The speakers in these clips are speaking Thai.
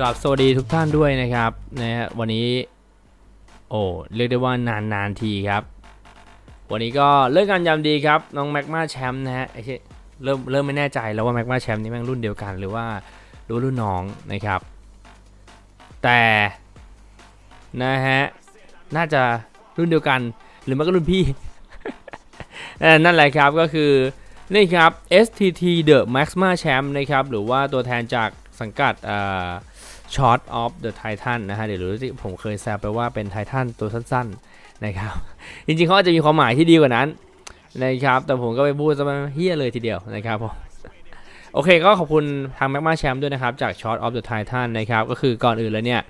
กราบสวัสดีทุกท่านด้วยนะครับนะฮะวันนี้ โอ้เรียกได้ว่านานนานทีครับ วันนี้ก็เลิกงานยามดีครับ น้องแม็กมาแชมป์นะฮะไอ้ที่เริ่มเริ่มไม่แน่ใจแล้วว่าแม็กมาแชมป์นี่แม่งรุ่นเดียวกัน หรือว่ารู้รุ่นน้องนะครับ แต่นะฮะน่าจะรุ่นเดียวกัน หรือไม่ก็รุ่นพี่นั่นแหละครับก็คือนี่ครับ STT The Maxima Champ นะครับ หรือว่าตัวแทนจากสังกัดอ่า Short of the Titan นะฮะเดี๋ยวรู้ที่ผมเคยแซวไปว่าเป็นไททันตัวสั้นๆนะครับ จริงๆเขาอาจจะมีความหมายที่ดีกว่านั้นนะครับ แต่ผมก็ไปพูดซะมันเฮี้ยเลยทีเดียวนะครับผมโอเคก็ขอบคุณทาง Magma Champ ด้วยนะครับ จาก Short of the Titan นะครับ ก็คือก่อนอื่นเลยเนี่ย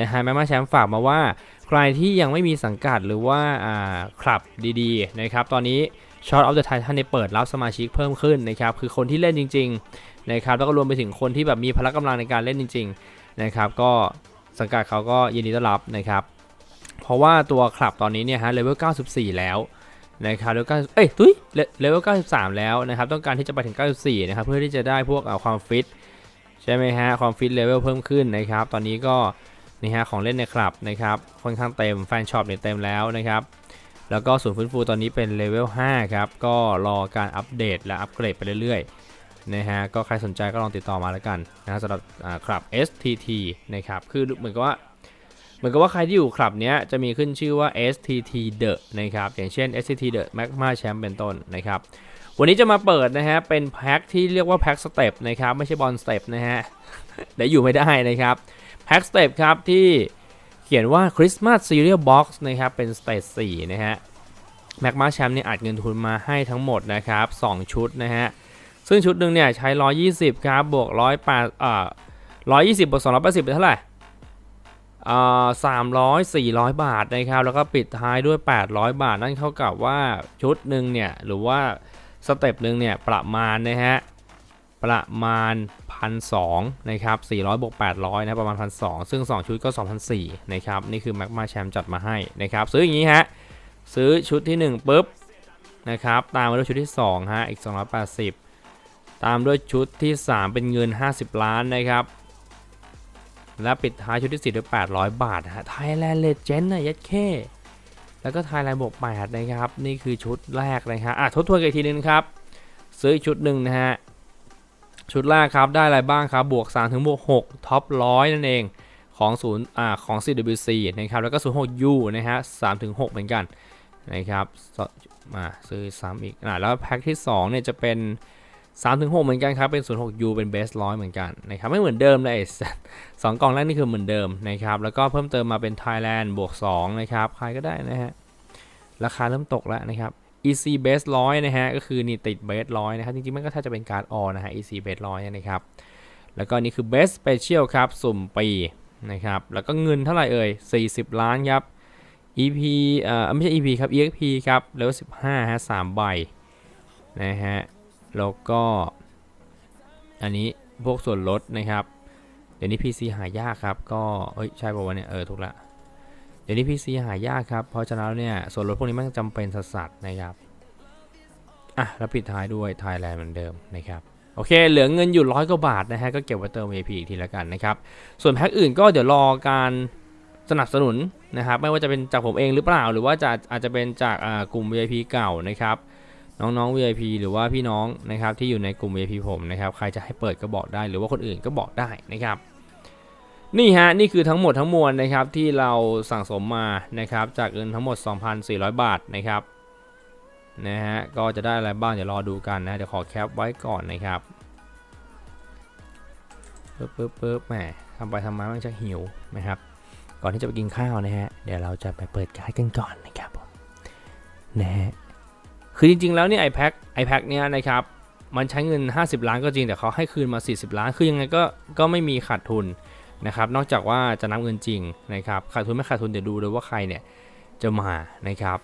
นะฮะ Magma Champ ฝากมาว่า ใครที่ยังไม่มีสังกัดหรือว่าอ่าคลับดีๆนะครับตอนนี้ Short of the Titan เนี่ยเปิดรับสมาชิกเพิ่มขึ้นนะครับคือคนที่เล่นจริง ๆนะครับแล้วก็รวมไปถึงคนที่แบบมีพละกำลังในการเล่นจริง ๆ นะครับก็สังกัดเขาก็ยินดีต้อนรับนะครับ เพราะว่าตัวคลับตอนนี้เนี่ยฮะเลเวล 94 แล้วนะครับเลเวล9เอ้ยตุ้ยเลเวล 93 แล้วนะครับต้องการที่จะไปถึง 94 นะครับเพื่อที่จะได้พวกความฟิตใช่ไหมฮะความฟิตเลเวลเพิ่มขึ้นนะครับตอนนี้ก็นี่ฮะของเล่นในคลับนะครับค่อนข้างเต็มแฟนช็อปเนี่ยเต็มแล้วนะครับแล้วก็ศูนย์ฟื้นฟูตอนนี้เป็นเลเวล 5 ครับ ก็รอการอัปเดตและอัปเกรดไปเรื่อยๆ นะฮะก็ใครสนใจก็ลองติดต่อมาแล้วกันนะสำหรับคลับ STT นะครับคือเหมือนกับว่าเหมือนกับว่าใครที่อยู่คลับเนี้ยจะมีขึ้นชื่อว่า STT The นะครับอย่างเช่น STT The Magma Champ เป็นต้นนะครับวันนี้จะมาเปิดนะฮะเป็นแพ็คที่เรียกว่าแพ็คสเต็ปนะครับไม่ใช่บอลสเต็ปนะฮะเดี๋ยวอยู่ไม่ได้นะครับแพ็คสเต็ปครับที่เขียนว่า Christmas Cereal Box นะครับเป็นสเตจ4นะฮะแม็กมาแชมป์เนี่ยอัดเงินทุนมาให้ทั้งหมดนะครับ 2 ชุดนะฮะ ซึ่งชุดหนึ่งเนี่ยใช้ 120 ครับ บวก100ปาอ่า120 บวก 280 เป็นเท่าไหร่อ่า300 400บาทนะครับ แล้วก็ปิดท้ายด้วย 800 บาท นั่นเท่ากับว่าชุดหนึ่งเนี่ย หรือว่าสเต็ปหนึ่งเนี่ยประมาณนะฮะ ประมาณ 1,200นะครับ400บวก800 นะประมาณ 1,200 ซึ่ง 2 ชุดก็ 2,400นะครับ นี่คือ Magma Champ จัดมาให้นะครับ ซื้ออย่างนี้ฮะ ซื้อชุดที่ 1ปุ๊บนะครับ ตามมาด้วยชุดที่2ฮะ อีก 280 ตามด้วยชุดที่ 3 เป็นเงิน 50 ล้านนะครับ และปิดท้ายชุดที่4ด้วย800 บาทฮะ Thailand Legend นะยัดเข้แล้วก็ Thailand บวก8นะครับ นี่คือชุดแรกนะครับอะทบทวนกันอีกทีนึงครับ ซื้ออีกชุดหนึ่งนะฮะชุดแรกครับได้อะไรบ้างครับบวก3ถึงบวก6ท็อปร้อยนั่นเองของศูนย์อ่าของ CWC นะครับแล้วก็ 06U นะฮะ3ถึง6เหมือนกันนะครับมาซื้อซ้ำอีกอ่าแล้วแพ็คที่2เนี่ยจะเป็น 3-6เหมือนกันครับ เป็น 06U เป็นเบสร้อยเหมือนกันนะครับ ไม่เหมือนเดิมเลยสองกล่องแรกนี่คือเหมือนเดิมนะครับ แล้วก็เพิ่มเติมมาเป็น Thailand บวก2นะครับ ใครก็ได้นะฮะ ราคาเริ่มตกแล้วนะครับ EC base ร้อยนะฮะ ก็คือนี่ติดเบสร้อยนะครับ จริงๆ มันก็ถ้าจะเป็นการ์ดออนะฮะ EC base ร้อยนะครับ แล้วก็นี่คือ best special ครับ สุ่มปีนะครับ แล้วก็เงินเท่าไหร่เอ่ย 40 ล้านครับ EP เอ่อไม่ใช่ EP ครับ EXP ครับเลเวล15ฮะ3ใบนะฮะ แล้วก็อันนี้พวกส่วนลดนะครับเดี๋ยวนี้ PC หายากครับ ก็เอ้ยใช่ป่าวะเนี่ยเออถูกละเดี๋ยวนี้ PC หายากครับ เพราะฉะนั้นแล้วเนี่ยส่วนลดพวกนี้มันจำเป็นสัสๆนะครับอะแล้วปิดท้ายด้วย Thailand เหมือนเดิมนะครับโอเค เหลือเงินอยู่ร้อยกว่าบาทนะฮะ ก็เก็บไว้เติม VIP อีกทีละกันนะครับ ส่วนแพ็คอื่นก็เดี๋ยวรอการสนับสนุนนะครับ ไม่ว่าจะเป็นจากผมเองหรือเปล่า หรือว่าจะอาจจะเป็นจากกลุ่ม VIP เก่านะครับ น้องๆ VIP หรือว่าพี่น้องนะครับที่อยู่ในกลุ่ม VIP ผมนะครับใครจะให้เปิดก็บอกได้ หรือว่าคนอื่นก็บอกได้นะครับนี่ฮะนี่คือทั้งหมดทั้งมวลนะครับที่เราสั่งสมมานะครับจากเงินทั้งหมด 2,400 บาทนะครับนะฮะก็จะได้อะไรบ้างเดี๋ยวรอดูกันนะเดี๋ยวขอแคปไว้ก่อนนะครับปึ๊บปึ๊บปึ๊บแหมทำไปทำมามันจะหิวนะครับ ก่อนที่จะไปกินข้าวนะฮะเดี๋ยวเราจะไปเปิดการ์ดกันก่อนนะครับผมนะฮะ คือจริงๆแล้วเนี่ย iPad iPad เนี่ยนะครับมันใช้เงิน 50 ล้านก็จริงแต่เขาให้คืนมา 40 ล้าน คือยังไงก็ก็ไม่มีขาดทุนนะครับ นอกจากว่าจะนับเงินจริงนะครับขาดทุนไม่ขาดทุนเดี๋ยวดูเลยว่าใครเนี่ยจะมานะครับ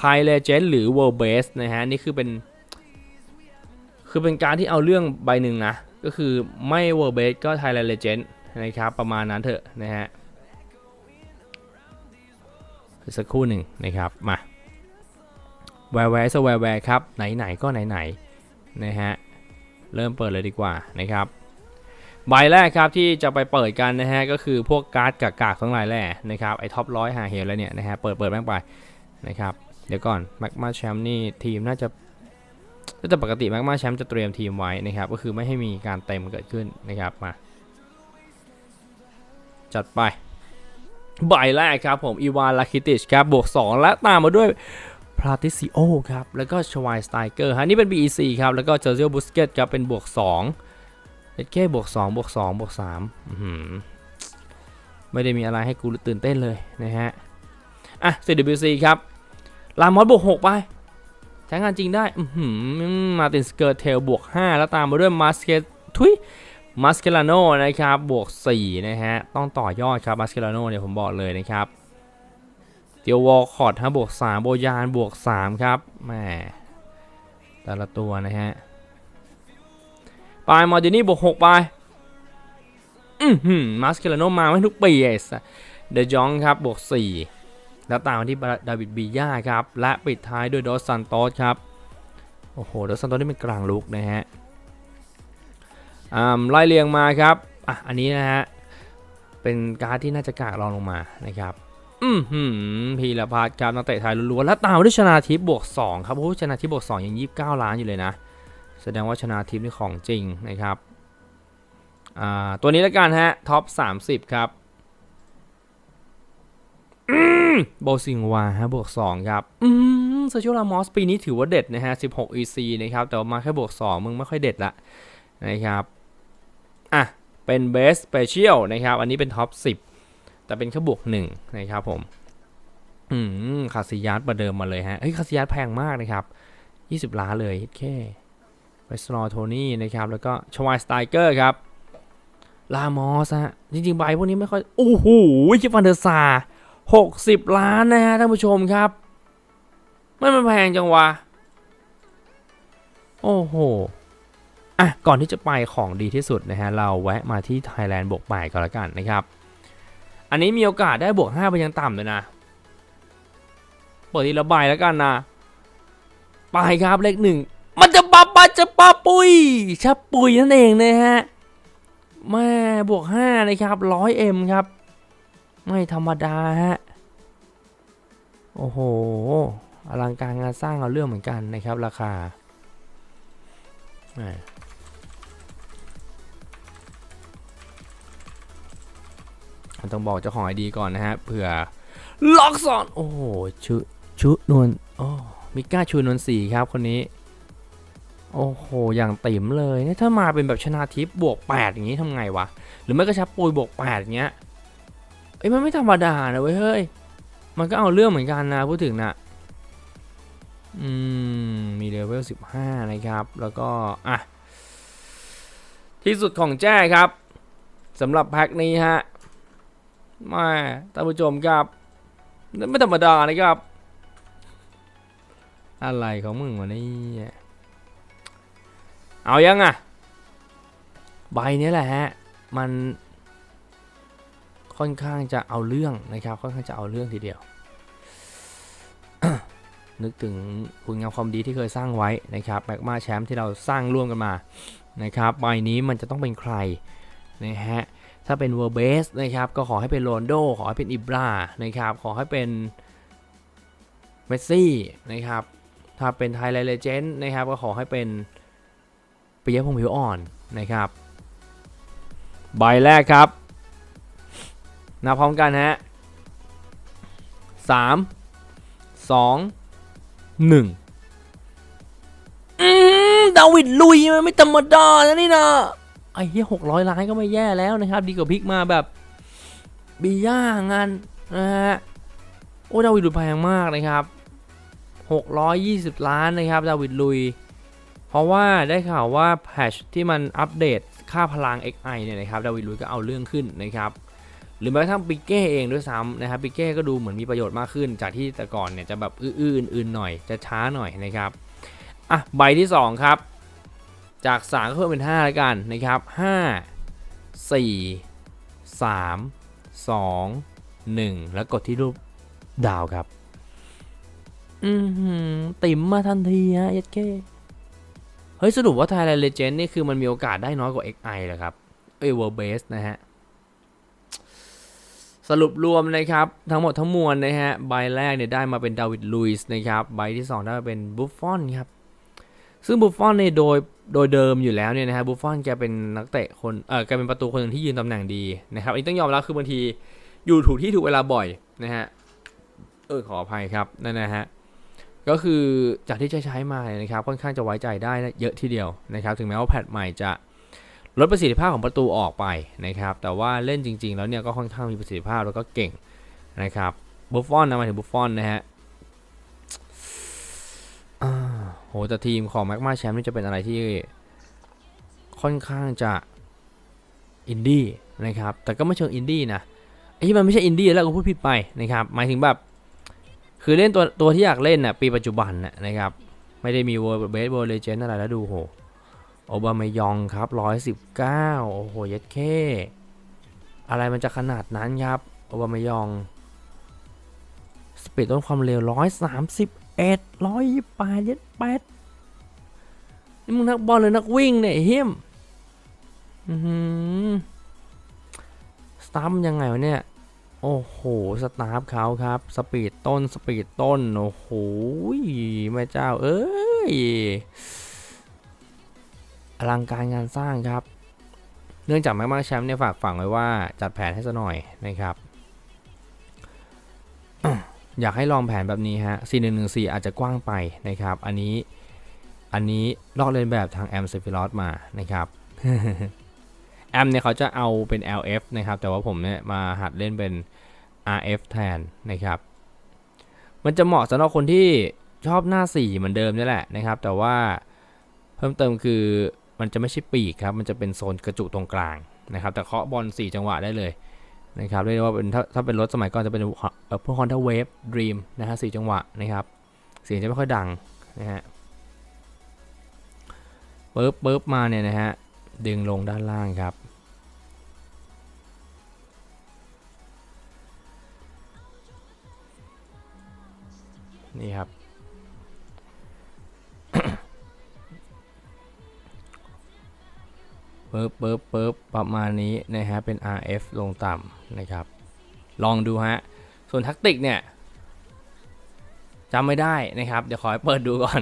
Thai Legend หรือ World Base นะฮะนี่คือเป็น คือเป็นการที่เอาเรื่องใบหนึ่งนะ ก็คือไม่ World Base ก็ Thailand Legend นะครับ ประมาณนั้นเถอะนะฮะสักครู่หนึ่งนะครับมา แวร์แวร์สแวร์แวร์ครับ ไหนๆก็ไหนๆนะฮะ เริ่มเปิดเลยดีกว่านะครับ ใบแรกครับที่จะไปเปิดกันนะฮะ ก็คือพวกการ์ดกากๆทั้งหลายแหล่นะครับ ไอท็อปร้อยหาเหวแล้วเนี่ยนะฮะ เปิดเปิดแม่งไปนะครับ เดี๋ยวก่อนแม็กมาแชมป์นี่ทีมน่าจะแต่ปกติแม็กมาแชมป์จะเตรียมทีมไว้นะครับ ก็คือไม่ให้มีการเต็มเกิดขึ้นนะครับมาจัดไปใบแรกครับผมอีวานลาคิติชครับบวก 2 และตามมาด้วย พาติซิโอครับ แล้วก็ชวายสไตเกอร์ฮะนี่เป็น BEC ครับ แล้วก็เจอร์เซียบุสเกตครับ เป็นบวก2เอ็ดเคบวก2บวก2บวก3ไม่ได้มีอะไรให้กูตื่นเต้นเลยนะฮะ อะ CWC ครับ ลามอสบวก6ไป ใช้งานจริงได้มาตินสเกอร์เทลบวก 5 แล้วตามมาด้วยมาสเกตทุยมาสเคลาโนนะครับ บวก 4 นะฮะ ต้องต่อยอดครับมาสเคลาโนเนี่ยผมบอกเลยนะครับ เตียววอลคอร์ดฮะบวก3โบยานบวก3ครับแหมแต่ละตัวนะฮะปลายมอร์ดินี่บวก6ไปอือหือมาสเคลโนมาไม่ทุกปีเอสเดจองครับบวก4แล้วตามมาที่ดาวิดบีย่าครับ และปิดท้ายด้วยดอสซันโตสครับ โอ้โห ดอสซันโตสนี่เป็นกลางลุกนะฮะอ่าไล่เรียงมาครับ อะ อันนี้นะฮะ เป็นการ์ดที่น่าจะกากรองลงมานะครับ อืมหืมพีรพัฒน์ครับนักเตะไทยล้วนๆแล้วตามด้วยชนาทิพย์บวก 2 ครับโอ้ชนาทิพย์บวก2ยัง29 ล้านอยู่เลยนะ แสดงว่าชนาทิพย์นี่ของจริงนะครับอ่าตัวนี้แล้วกันฮะท็อป 30 ครับโบซิงวาฮะบวก 2 ครับ อืมเซอร์ชิโอลามอสปีนี้ถือว่าเด็ดนะฮะ 16 EC นะครับ แต่มาแค่บวก 2 มึงไม่ค่อยเด็ดละนะครับ อะ เป็นเบสสเปเชียลนะครับ อันนี้เป็นท็อป 10 แต่เป็นแค่บวกหนึ่งนะครับผมอืมคาซิยัสประเดิมมาเลยฮะเฮ้ยคาซิยัสแพงมากนะครับ 20 ล้านเลยแค่เวสโนโทนี่นะครับ แล้วก็ชวายสไตเกอร์ครับ ลามอสฮะ จริงๆ ใบพวกนี้ไม่ค่อย โอ้โหคิฟันเดอร์ซา60 ล้านนะฮะท่านผู้ชมครับ ไม่มันแพงจังวะ โอ้โห อะ ก่อนที่จะไปของดีที่สุดนะฮะ เราแวะมาที่ไทยแลนด์บวก8ก่อนละกันนะครับ อันนี้มีโอกาสได้บวก5ไปยังต่ำเลยนะ เปิดทีละใบแล้วกันนะ ไปครับเลขหนึ่ง มันจะปับปัจะปาปุยชับปุยนั่นเองนะฮะแม่บวก5นะครับ 100M ครับ ไม่ธรรมดาฮะ โอ้โห อลังการงานสร้างเอาเรื่องเหมือนกันนะครับ ราคา แหม่ต้องบอกเจ้าของไอดีก่อนนะฮะเผื่อล็อกซอนโอ้โหชุชุนวลโอ้มิก้าชูนวลสี่ครับคนนี้ โอ้โห อย่างติ่มเลยเนี่ยถ้ามาเป็นแบบชนะทิพย์บวก8อย่างนี้ทำไงวะ หรือไม่ก็ชับปุยบวก8อย่างเงี้ยเอ้ยมันไม่ธรรมดานะเว้ยเฮ้ยมันก็เอาเรื่องเหมือนกันนะพูดถึงนะอืมมีเลเวล15นะครับ แล้วก็อะที่สุดของแจ้ครับสำหรับแพ็คนี้ฮะ มาท่านผู้ชมครับไม่ธรรมดานะครับ อะไรของมึงวะนี่เอายังอะ ใบนี้แหละฮะ มันค่อนข้างจะเอาเรื่องนะครับ ค่อนข้างจะเอาเรื่องทีเดียว นึกถึงคุณงามความดีที่เคยสร้างไว้นะครับแมกมาแชมป์ที่เราสร้างร่วมกันมานะครับใบนี้มันจะต้องเป็นใครนะฮะ ถ้าเป็นเวอร์เบสนะครับก็ขอให้เป็นโรนโดขอให้เป็นอิบรานะครับขอให้เป็นเมสซี่นะครับถ้าเป็นไทยไลเลเจนด์นะครับก็ขอให้เป็นปิยะพงษ์ผิวอ่อนนะครับ ใบแรกครับนับพร้อมกันฮะสามสองหนึ่งดาวิดลุยมันไม่ธรรมดานะนี่นะ ไอ้เหี้ยหกร้อยล้านก็ไม่แย่แล้วนะครับ ดีกว่าพิกมาแบบบีย่างานนะฮะโอ้ดาวิดลุยแพงมากนะครับหกร้อยยี่สิบล้านนะครับดาวิดลุย เพราะว่าได้ข่าวว่าแพชที่มันอัปเดตค่าพลัง XI เนี่ยนะครับดาวิดลุยก็เอาเรื่องขึ้นนะครับหรือแม้กระทั่งปิเก้เองด้วยซ้ำนะครับปิเก้ก็ดูเหมือนมีประโยชน์มากขึ้น จากที่แต่ก่อนเนี่ยจะแบบอื้อๆอื่นๆหน่อยจะช้าหน่อยนะครับอะใบที่สองครับ จาก 3 ก็เพิ่มเป็น5แล้วกันนะครับ 5 4 3 2 1 แล้วกดที่รูปดาวครับ อือหือติ่มมาทันทีฮะยัดเก้เฮ้ย สรุปว่า Thailand Legend นี่คือมันมีโอกาสได้น้อยกว่า XI เหรอครับ เอยเวอร์เบสนะฮะ สรุปรวมนะครับ ทั้งหมดทั้งมวลนะฮะ ใบแรกเนี่ยได้มาเป็นดาวิดลุยส์นะครับ ใบที่ 2 ได้มาเป็นบุฟฟอนครับ ซึ่งบุฟฟอนเนี่ยโดย โดยเดิมอยู่แล้วเนี่ยนะฮะบุฟฟอนแกเป็นนักเตะคนเออแกเป็นประตูคนหนึ่งที่ยืนตำแหน่งดีนะครับอันนี้ต้องยอมรับคือบางทีอยู่ถูกที่ถูกเวลาบ่อยนะฮะเออขออภัยครับนั่นนะฮะก็คือจากที่ใช้ใช้มาเนี่ยนะครับค่อนข้างจะไว้ใจได้เยอะทีเดียวนะครับถึงแม้ว่าแพทใหม่จะลดประสิทธิภาพของประตูออกไปนะครับแต่ว่าเล่นจริง ๆ แล้วเนี่ยก็ค่อนข้างมีประสิทธิภาพแล้วก็เก่งนะครับบุฟฟอนนะมาถึงบุฟฟอนนะฮะ โหแต่ทีมของแม็กมาแชมป์นี่จะเป็นอะไรที่ค่อนข้างจะอินดี้นะครับ แต่ก็ไม่เชิงอินดี้นะไอ้ที่มันไม่ใช่อินดี้แล้วก็พูดผิดไปนะครับ หมายถึงแบบ คือเล่นตัวตัวที่อยากเล่นน่ะปีปัจจุบันน่ะนะครับ ไม่ได้มีเวอร์เบสเวอร์เลเจนอะไรแล้วดูโหโอบามายองครับร้อยสิบเก้าโอ้โหเย็ดเคอะไรมันจะขนาดนั้นครับโอบามายองสปีดต้นความเร็วร้อยสามสิบ เอ็ดร้อยยี่แปดยี่แปดนี่มึงนักบอลหรือนักวิ่งเนี่ยเฮียมอือหือสตาร์มยังไงวะเนี่ย โอ้โห สตาร์ฟเขาครับ สปีดต้น สปีดต้น โอ้โหแม่เจ้า เอ้ย อลังการงานสร้างครับ เนื่องจากแม็กมาแชมป์เนี่ยฝากฝังไว้ว่าจัดแผนให้ซะหน่อยนะครับ อยากให้ลองแผนแบบนี้ฮะ4114 อาจจะกว้างไปนะครับ อันนี้ อันนี้ลอกเลียนแบบทางแอมเซฟิลอสมานะครับ แอมเนี่ยเขาจะเอาเป็น LF นะครับ แต่ว่าผมเนี่ยมาหัดเล่นเป็น RF แทนนะครับ มันจะเหมาะสำหรับคนที่ชอบหน้า 4 เหมือนเดิมนี่แหละนะครับ แต่ว่าเพิ่มเติมคือมันจะไม่ใช่ปีกครับ มันจะเป็นโซนกระจุกตรงกลางนะครับ แต่เคาะบอล4 จังหวะได้เลย นะครับเรียกว่าเป็นถ้าถ้าเป็นรถสมัยก่อนจะเป็นเอ่อพวก Honda Wave Dream นะฮะสี่จังหวะนะครับเสียงจะไม่ค่อยดังนะฮะปึ๊บปึ๊บมาเนี่ยนะฮะดึงลงด้านล่างครับ นี่ครับ ปึ๊บปึ๊บปึ๊บประมาณนี้นะฮะเป็น RF ลงต่ำนะครับ ลองดูฮะ ส่วนทักติกเนี่ยจำไม่ได้นะครับ เดี๋ยวขอให้เปิดดูก่อน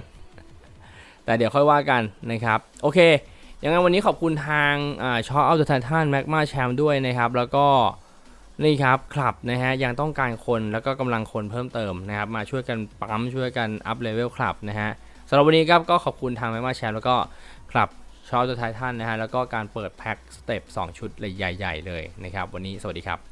แต่เดี๋ยวค่อยว่ากันนะครับ โอเคยังไงวันนี้ขอบคุณทางช็อปเอาตัวไททันแมกมาแชมด้วยนะครับ แล้วก็นี่ครับคลับนะฮะยังต้องการคนแล้วก็กำลังคนเพิ่มเติมนะครับ มาช่วยกันปั๊มช่วยกันอัพเลเวลคลับนะฮะสำหรับวันนี้ครับก็ขอบคุณทางแมกมาแชมแล้วก็คลับ ชอบตัวไททันนะฮะแล้วก็การเปิดแพ็คสเต็ป2ชุดเลยใหญ่ ๆ เลยนะครับ วันนี้สวัสดีครับ